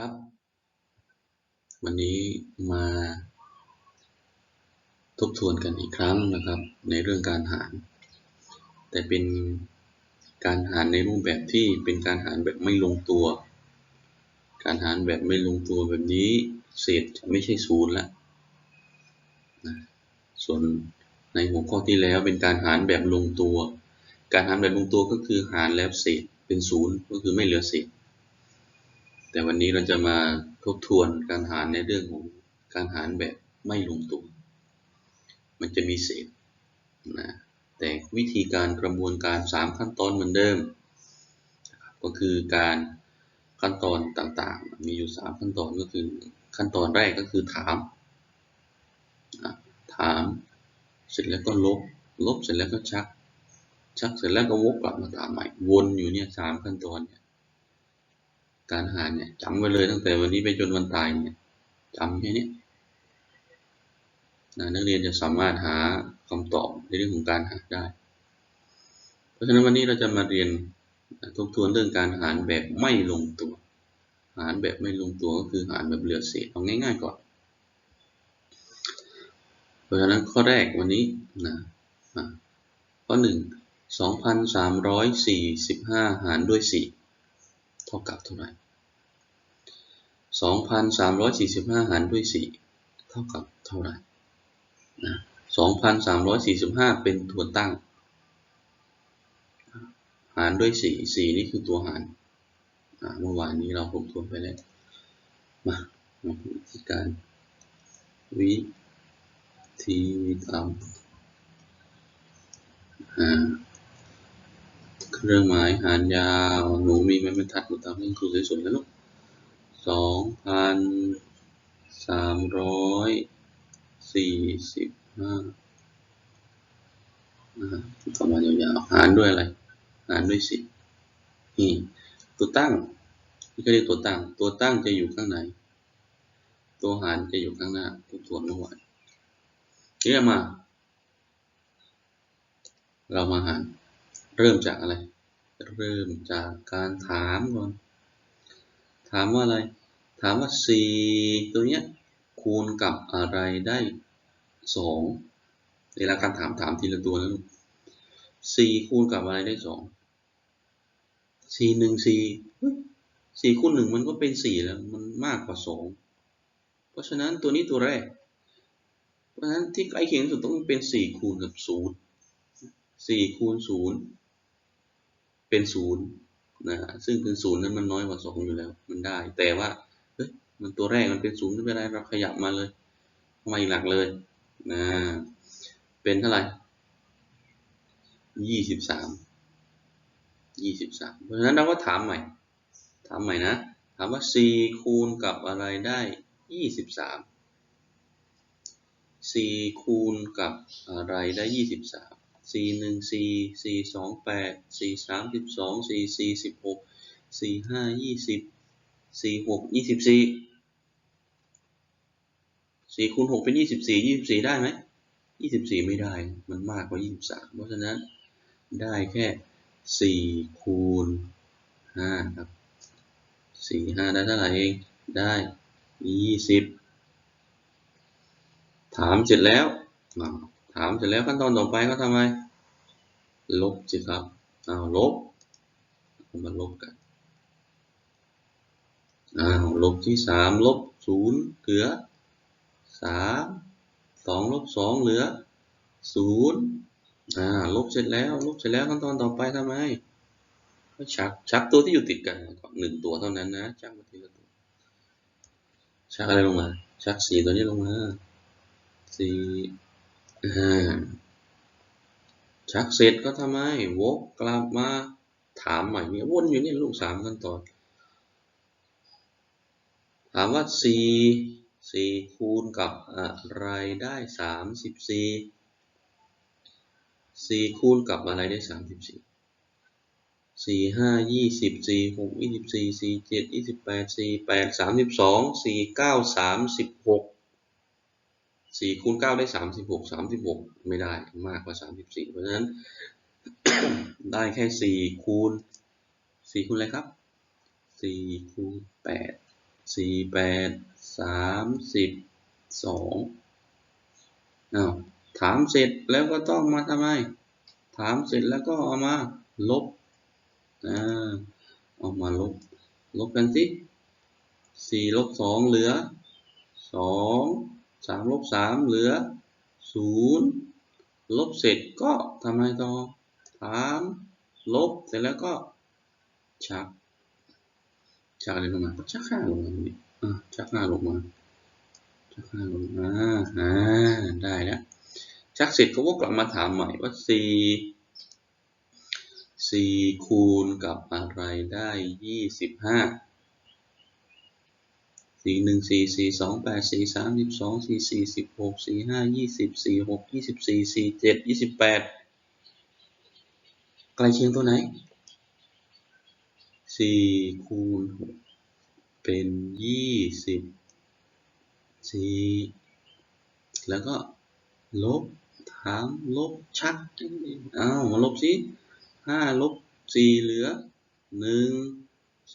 ครับ วันนี้มาทบทวนกันอีกครั้งนะครับ ในเรื่องการหาร แต่เป็นการหารในรูปแบบที่เป็นการหารแบบไม่ลงตัว การหารแบบไม่ลงตัวแบบนี้เศษจะไม่ใช่ศูนย์ละนะส่วนในหัวข้อที่แล้วเป็นการหารแบบลงตัว การหารแบบลงตัวก็คือหารแล้วเศษเป็นศูนย์ก็คือไม่เหลือเศษ แต่วันนี้เราจะมาทบทวนการหารในเรื่องของการหารแบบไม่ลงตัว มันจะมีเศษนะ แต่วิธีการกระบวนการ 3 ขั้นตอนเหมือนเดิม ก็คือการขั้นตอนต่างๆ มีอยู่ 3 ขั้นตอนก็คือขั้นตอนแรกก็คือถาม ถามเสร็จแล้วก็ลบ ลบเสร็จแล้วก็ชัก ชักเสร็จแล้วก็วกกลับมาถามใหม่ วนอยู่เนี่ยสามขั้นตอนเนี่ย การหารเนี่ยจำไว้เลยตั้งแต่วันนี้ไปจนวันตายเนี่ยจำแค่นี้นะนักเรียนจะสามารถหาคำตอบในเรื่องของการหารได้ เพราะฉะนั้นวันนี้เราจะมาเรียนทบทวนเรื่องการหารแบบไม่ลงตัว หารแบบไม่ลงตัวก็คือหารแบบเหลือเศษเอาง่าย ๆก่อน เพราะฉะนั้นข้อแรกวันนี้นะข้อหนึ่งสองพันสามร้อยสี่สิบห้าหารด้วยสี่ ท่ากับเท่าไหร่สองพันสามร้อยสี่สิบห้าหารด้วยสี่เท่ากับเท่าไหร่นะสองพันสามร้อยสี่สิบห้าเป็นตัวตั้ง หารด้วยสี่สี่นี่คือตัวหารเมื่อวานนี้เราทบทวนไปแล้ว มามาดูวิธีการ วิธีทำ เครื่องหมายหารยาว หนูมีไม้บรรทัดหนูทำให้ครูสวยๆนะลูกสองพันสามร้อยสี่สิบห้าต่อมายาวๆ หารด้วยอะไร หารด้วยสิบนี่ตัวตั้ง นี่ก็เรียกตัวตั้ง ตัวตั้งจะอยู่ข้างใน ตัวหารจะอยู่ข้างหน้า ตัวส่วนเมื่อวานเรียกมา เรามาหาร เริ่มจากอะไร เริ่มจากการถามก่อน ถามว่าอะไร ถามว่า 4 ตัวเนี้ยคูณกับอะไรได้ 2 เวลาการถามถามทีละตัวนะลูก4คูณกับอะไรได้ 2 4 1 4 4คูณ1มันก็เป็น 4 แล้ว มันมากกว่า 2 เพราะฉะนั้นตัวนี้ตัวแรก เพราะฉะนั้นที่ใกล้เคียงสุดต้องเป็น 4 คูณกับ 0 4คูณ0 เป็น0นย์นะซึ่งเป็น0นั้นมันน้อยกว่า2อยู่แล้ว มันได้ แต่ว่าเฮ้ยมันตัวแรกมันเป็น0ไม่เป็นไรเราขยับมาเลยมาอีกหลักเลยนะเป็นเท่าไหร่ยี่สิบสามยี่สิบสามเพราะฉะนั้นเราก็ถามใหม่ ถามใหม่นะ ถามว่า4คูณกับอะไรได้ยี่สิบสามสี่คูณกับอะไรได้ยี่สิบสาม สี่หนึ่งสี่สี่สองแปดสี่สามสิบสองสี่สี่สิบหกสี่ห้ายี่สิบสี่หกยี่สิบสี่สี่คูณหกเป็นยี่สิบสี่ยี่สิบสี่ได้ไหมยี่สิบสี่ไม่ได้ มันมากกว่ายี่สิบสามเพราะฉะนั้นได้แค่สี่คูณห้าครับสี่ห้าได้เท่าไหร่เอง ได้ยี่สิบถามเสร็จแล้ว ถามเสร็จแล้วขั้นตอนต่อไปก็ทำไมลบสิครับอ้าวลบมาลบกันอ้าวลบที่สามลบศูนย์เหลือสามสองลบสองเหลือศูนย์อ่าลบเสร็จแล้ว ลบเสร็จแล้วขั้นตอนต่อไปทำไมก็ชักชักตัวที่อยู่ติดกันก่อนหนึ่งตัวเท่านั้นนะชักมาทีละตัวชักอะไรลงมา ชักสีตัวนี้ลงมาสี่ ชักเสร็จก็ทำไมวกกลับมาถามใหม่เนี่ยวนอยู่เนี่ยลูกสามขั้นตอน ถามว่าสี่สี่คูณกับอะไรได้สามสิบสี่สี่คูณกับอะไรได้สามสิบสี่สี่ห้ายี่สิบสี่หกยี่สิบสี่สี่เจ็ดยี่สิบแปดสี่แปดสามสิบสองสี่เก้าสามสิบหก สี่คูณเก้าได้สามสิบหกสามสิบหกไม่ได้มากกว่าสามสิบสี่เพราะฉะนั้น ได้แค่สี่คูณสี่คูณอะไรครับสี่คูณแปดสี่แปดสามสิบสองอ้าวถามเสร็จแล้วก็ต้องมาทำไม ถามเสร็จแล้วก็เอามาลบอ่าเอามาลบ ลบกันสิสี่ลบสองเหลือสอง สามลบสามเหลือศูนย์ลบเสร็จก็ทำอะไมต่อถามลบเสร็จแล้วก็ ชัก ชักอะไรลงมาก็ชักห้าลงมานี่อะชักห้าลงมา ชักห้าลงมาอ่าได้แล้วชักเสร็จเขาก็กลับมาถามใหม่ว่าสี่สี่คูณกับอะไรได้ยี่ สี่หนึ่งสี่สี่สองแปดสี่สามสิบสองสี่สี่สิบหกสี่ห้ายี่สิบสี่หกยี่สิบสี่สี่เจ็ดยี่สิบแปดใกล้เคียงตัวไหนสี่คูณหกเป็นยี่สิบสี่แล้วก็ลบถามลบชักอ้าวมาลบสิห้าลบสี่เหลือหนึ่ง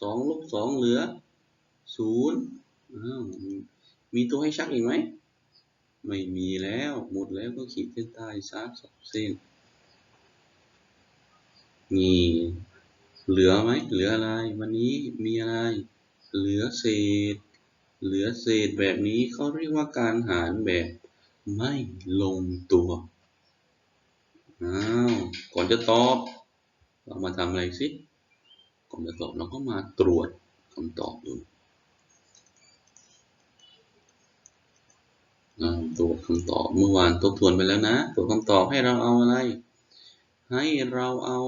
สองลบสองเหลือศูนย์ อ้าวมีตัวให้ชักอีกไหม ไม่มีแล้ว หมดแล้วก็ขีดเส้นใต้ซักสองเส้น นี่ เหลือไหม เหลืออะไร วันนี้มีอะไร เหลือเศษ เหลือเศษแบบนี้เขาเรียกว่าการหารแบบไม่ลงตัว อ้าว ก่อนจะตอบ เรามาทำอะไรสิ ก่อนจะตอบเราก็มาตรวจคำตอบดู ตรวคำตอบเมื่อวานทบทวนไปแล้วนะตรวคำตอบให้เราเอาอะไร ให้เราเอา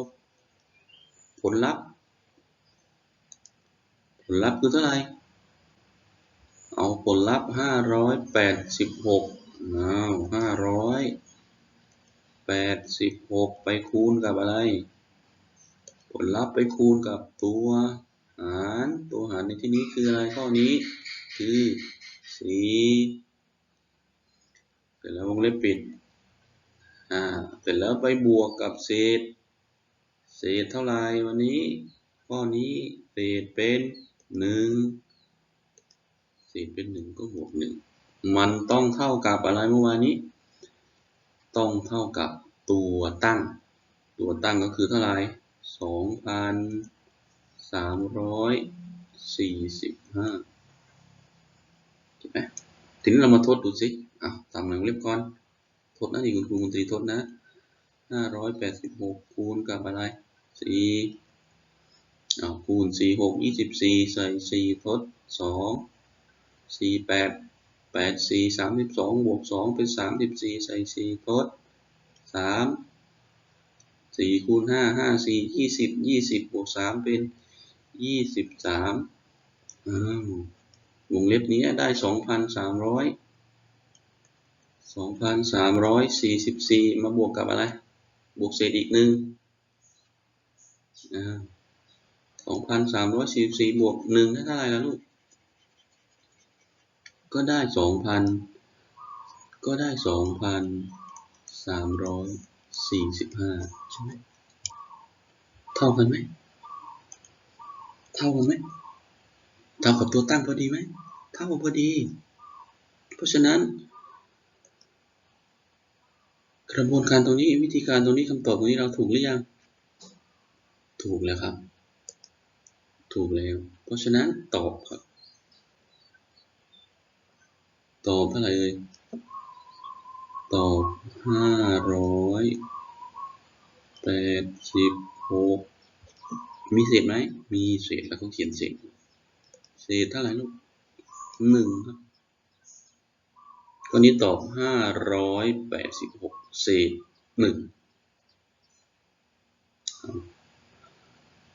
ผลลัพธ์ ผลลัพธ์คือเท่าไหร่ เอาผลลัพธ์ห้าร้อยแปดสิบหกอ้าวห้าร้อยแปดสิบหกไปคูณกับอะไร ผลลัพธ์ไปคูณกับตัวหาร ตัวหารในที่นี้คืออะไรข้อนี้ คือสี่ ร็จแล้ววงเล็บปิด อ่า เสร็จแล้วไปบวกกับเศษ เศษเท่าไรวันนี้ข้อนี้เศษเป็นหนึ่งเศษเป็นหนึ่งก็บวกหนึ่งมันต้องเท่ากับอะไรเมื่อวานนี้ ต้องเท่ากับตัวตั้ง ตัวตั้งก็คือเท่าไรสองพันสามร้อยสี่สิบห้าเห็นไหมทีนี้เรามาทดดูสิ อะทำหนังเล็บก่อนทดนะนี่คุณครูมนตรีทดนะห้าร้อยแปดสิบหกคูณกับอะไรสี่อ่าคูณสี่หกยี่สิบสี่ใส่สี่ทดสองสี่แปดแปดสี่สามสิบสองบวกสองเป็นสามสิบสี่ใส่สี่ทดสามสี่คูณห้าห้าสี่ยี่สิบยี่สิบบวกสามเป็นยี่สิบสามวงเล็บนี้ได้สองพันสามร้อย สองพันสามร้อยสี่สิบสี่มาบวกกับอะไร บวกเศษอีกหนึ่งสองพันสามร้อยสี่สี่บวกหนึ่งได้เท่าไหร่ละลูก ก็ได้สองพันก็ได้สองพันสามร้อยสี่สิบห้าใช่ไหม เท่ากันไหม เท่ากันไหม เท่ากับตัวตั้งพอดีไหม เท่าพอดี เพราะฉะนั้น กระบวนการตรงนี้วิธีการตรงนี้คำตอบตรงนี้เราถูกหรือยัง ถูกแล้วครับ ถูกแล้ว เพราะฉะนั้นตอบครับ ตอบเท่าไหร่เลยตอบห้าร้อยแปดสิบหกมีเศษไหม มีเศษแล้วก็เขียนเศษ เศษเท่าไหร่ลูกหนึ่งครับ ข้อนี้ตอบห้าร้อยแปดสิบหกเศษหนึ่ง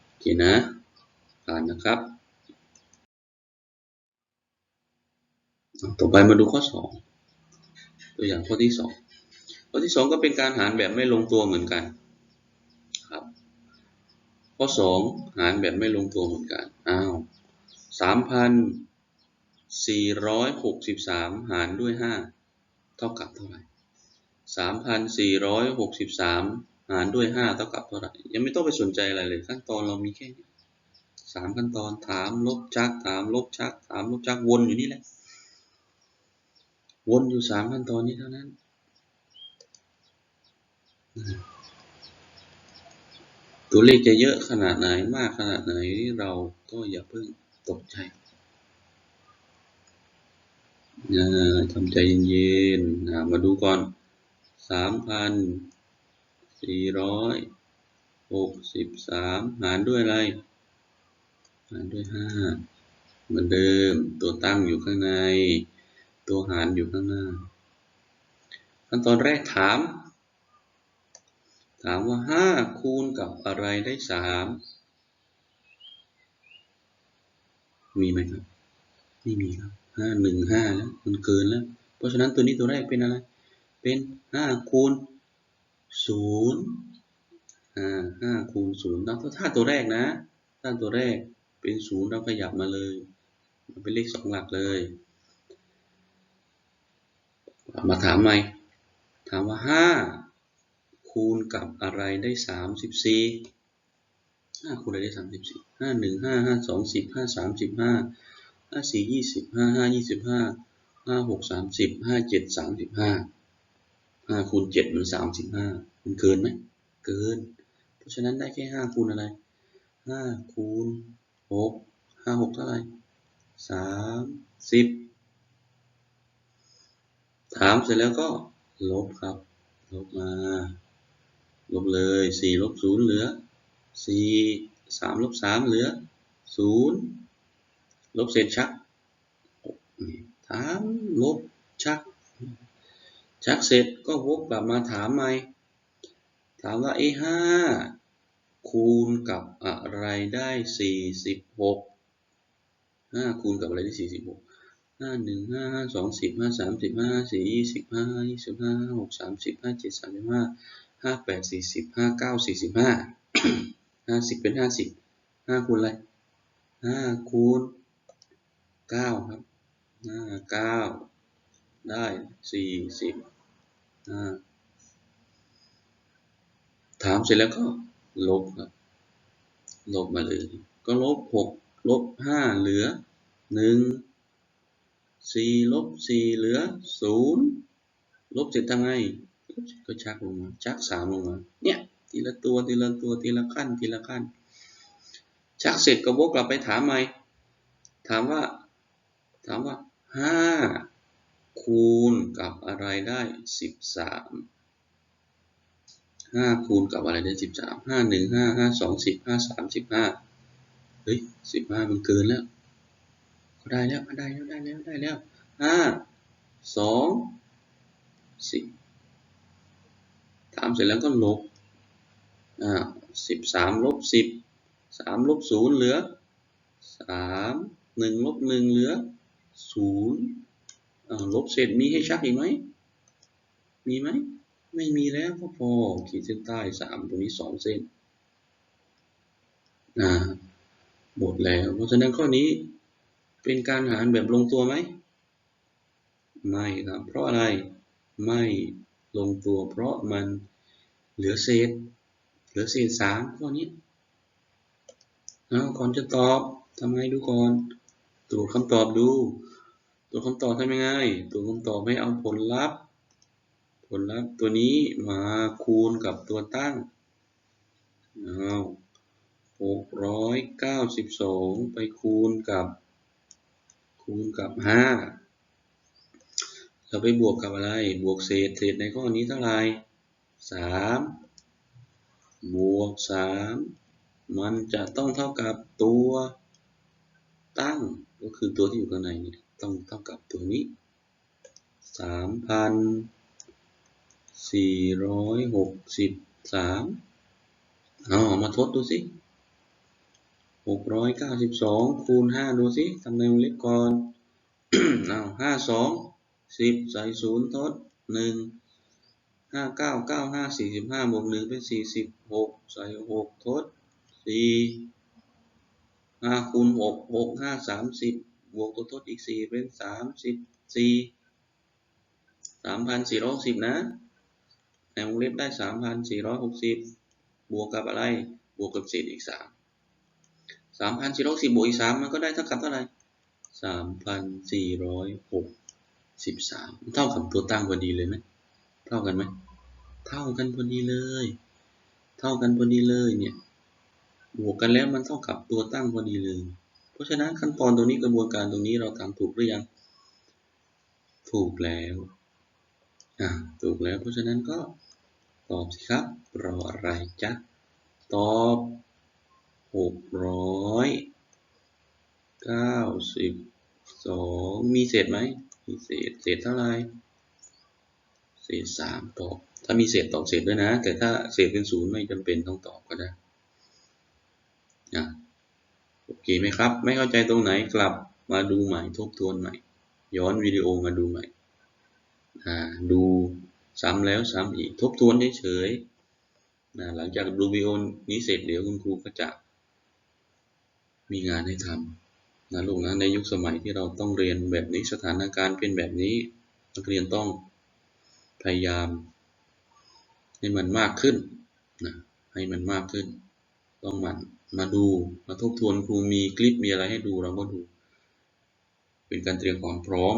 โอเคนะผ่านนะครับ ต่อไปมาดูข้อสองตัวอย่างข้อที่สองข้อที่สองก็เป็นการหารแบบไม่ลงตัวเหมือนกันครับข้อสองหารแบบไม่ลงตัวเหมือนกันอ้าวสามพัน สี่ร้อยหกสิบสามหารด้วยห้าเท่ากับเท่าไหร่สามพันสี่ร้อยหกสิบสามหารด้วยห้าเท่ากับเท่าไหร่ ยังไม่ต้องไปสนใจอะไรเลยขั้นตอนเรามีแค่นี้สามขั้นตอนถามลบชักถามลบชักถามลบชักวนอยู่นี่แหละ วนอยู่สามขั้นตอนนี้เท่านั้น ตัวเลขจะเยอะขนาดไหนมากขนาดไหนเราก็อย่าเพิ่งตกใจ ทำใจเย็นๆนะมาดูก่อนสามพันสี่ร้อยหกสิบสามหารด้วยอะไร หารด้วยห้าเหมือนเดิม ตัวตั้งอยู่ข้างใน ตัวหารอยู่ข้างหน้า ขั้นตอนแรกถาม ถามว่าห้าคูณกับอะไรได้สามมีไหมครับ ไม่มีครับ ห้าหนึ่งห้าแล้วมันเกินแล้ว เพราะฉะนั้นตัวนี้ตัวแรกเป็นอะไร เป็นห้าคูณศูนย์อ่าห้าคูณศูนย์แล้วถ้าตัวแรกนะถ้าตัวแรกเป็นศูนย์เราขยับมาเลยมันเป็นเลขสองหลักเลย มาถามใหม่ถามว่าห้าคูณกับอะไรได้สามสิบสี่ห้าคูณอะไรได้สามสิบสี่ห้าหนึ่งห้าห้าสองสิบห้าสามสิบห้า ห้าสี่ยี่สิบห้าห้ายี่สิบห้าห้าหกสามสิบห้าเจ็ดสามสิบห้าห้าคูณเจ็ดมันสามสิบห้ามันเกินไหมเกิน เพราะฉะนั้นได้แค่ห้าคูณอะไรห้าคูณหกห้าหกเท่าไหร่สามสิบถามเสร็จแล้วก็ลบครับ ลบมา ลบเลยสี่ลบศูนย์เหลือสี่สามลบสามเหลือศูนย์ ลบเศษชักถามลบชัก ชักเสร็จก็วกกลับมาถามใหม่ ถามว่าไอ้ห้าคูณกับอะไรได้สี่สิบหกห้าคูณกับอะไรได้สี่สิบหกห้าหนึ่งห้าห้าสองสิบห้าสามสิบห้าสี่ยี่สิบห้ายี่สิบห้าหกสามสิบห้าเจ็ดสามสิบห้าห้าแปดสี่สิบห้าเก้าสี่สิบห้าห้าสิบเป็นห้าสิบห้าคูณอะไรห้าคูณ เก้าครับห้าเก้าได้สี่สิบห้าถามเสร็จแล้วก็ลบครับ ลบมาเลย ก็ลบหกลบห้าเหลือหนึ่งสี่ลบสี่เหลือศูนย์ลบเสร็จทำไง ก็ชักลงมา ชักสามลงมา เนี่ย ทีละตัว ทีละตัว ทีละขั้น ทีละขั้น ชักเสร็จก็วกกลับไปถามใหม่ ถามว่า ถามว่าห้าคูณกับอะไรได้สิบสามห้าคูณกับอะไรได้สิบสามห้าหนึ่งห้าห้าสองสิบห้าสามสิบห้าเฮ้ยสิบห้ามันเกินแล้ว ได้แล้ว ได้แล้ว ได้แล้ว ได้แล้วห้าสองสิบถามเสร็จแล้วก็ลบ อ่าสิบสามลบสิบสามลบศูนย์เหลือสามหนึ่งลบหนึ่งเหลือ ศูนย์ลบเศษมีให้ชักอีกไหม มีไหม ไม่มีแล้วก็พอ ขีดเส้นใต้สามตรงนี้สองเส้นอ่าหมดแล้ว เพราะฉะนั้นข้อนี้เป็นการหารแบบลงตัวไหม ไม่ครับ เพราะอะไร ไม่ลงตัว เพราะมันเหลือเศษ เหลือเศษสามข้อนี้เอาก่อนจะตอบทำไงดูก่อน ตรวจคำตอบดู ตรวคำตอบทำยังไงตรวคำตอบให้เอาผลลัพธ์ ผลลัพธ์ตัวนี้มาคูณกับตัวตั้งเอาหกร้อยเก้าสิบสองไปคูณกับ คูณกับห้าเราไปบวกกับอะไร บวกเศษ เศษในข้อนี้เท่าไหร่สามบวกสามมันจะต้องเท่ากับตัวตั้ง ก็คือตัวที่อยู่ข้างในนี่ ต้องเท่ากับตัวนี้สามพันสี่ร้อยหกสิบสามเอามาทดดูสิหกร้อยเก้าสิบสองคูณห้าดูสิทำในวงเล็บก่อนเอาห้าสองสิบใส่ศูนย์ทดหนึ่งห้าเก้าเก้าห้าสี่สิบห้าบวกหนึ่งเป็นสี่สิบหกใส่หกทดสี่ห้าคูณหกหกห้าสามสิบ บวกตัวทดอีกสี่เป็นสามสิบสี่สามพันสี่ร้อยสิบนะ ในวงเล็บได้สามพันสี่ร้อยหกสิบบวกกับอะไร บวกกับเศษอีกสามสามพันสี่ร้อยสิบบวกอีกสามมันก็ได้เท่ากับเท่าไหร่สามพันสี่ร้อยหกสิบสามเท่ากับตัวตั้งพอดีเลยไหมเท่ากันไหม เท่ากันพอดีเลย เท่ากันพอดีเลยเนี่ย บวกกันแล้วมันเท่ากับตัวตั้งพอดีเลย เพราะฉะนั้นขั้นตอนตรงนี้กระบวนการตรงนี้เราทำถูกหรือยัง ถูกแล้ว อ่า ถูกแล้ว เพราะฉะนั้นก็ตอบสิครับ รออะไรจ๊ะ ตอบหกร้อยเก้าสิบสองมีเศษไหม มีเศษ เศษเท่าไหร่ เศษสามตอบ ถ้ามีเศษตอบเศษด้วยนะ แต่ถ้าเศษเป็นศูนย์ไม่จำเป็นต้องตอบก็ได้อะ โอเคไหมครับ ไม่เข้าใจตรงไหนกลับมาดูใหม่ทบทวนใหม่ ย้อนวิดีโอมาดูใหม่ดูซ้ำแล้วซ้ำอีกทบทวนเฉยๆนะหลังจากดูวิดีโอนี้เสร็จเดี๋ยวคุณครูก็จะมีงานให้ทำนะลูกนะในยุคสมัยที่เราต้องเรียนแบบนี้สถานการณ์เป็นแบบนี้นักเรียนต้องพยายามให้มันมากขึ้นนะให้มันมากขึ้น ต้องมัน มาดูมาทบทวนครูมีคลิปมีอะไรให้ดูเราก็ดู เป็นการเตรียมความพร้อม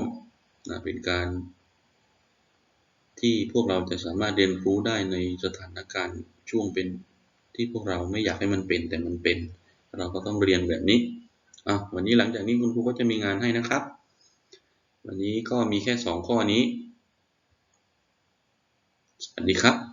นะเป็นการที่พวกเราจะสามารถเรียนรู้ได้ในสถานการณ์ช่วงเป็นที่พวกเราไม่อยากให้มันเป็นแต่มันเป็น เราก็ต้องเรียนแบบนี้อะวันนี้หลังจากนี้คุณครูก็จะมีงานให้นะครับ วันนี้ก็มีแค่สองข้อนี้ สวัสดีครับ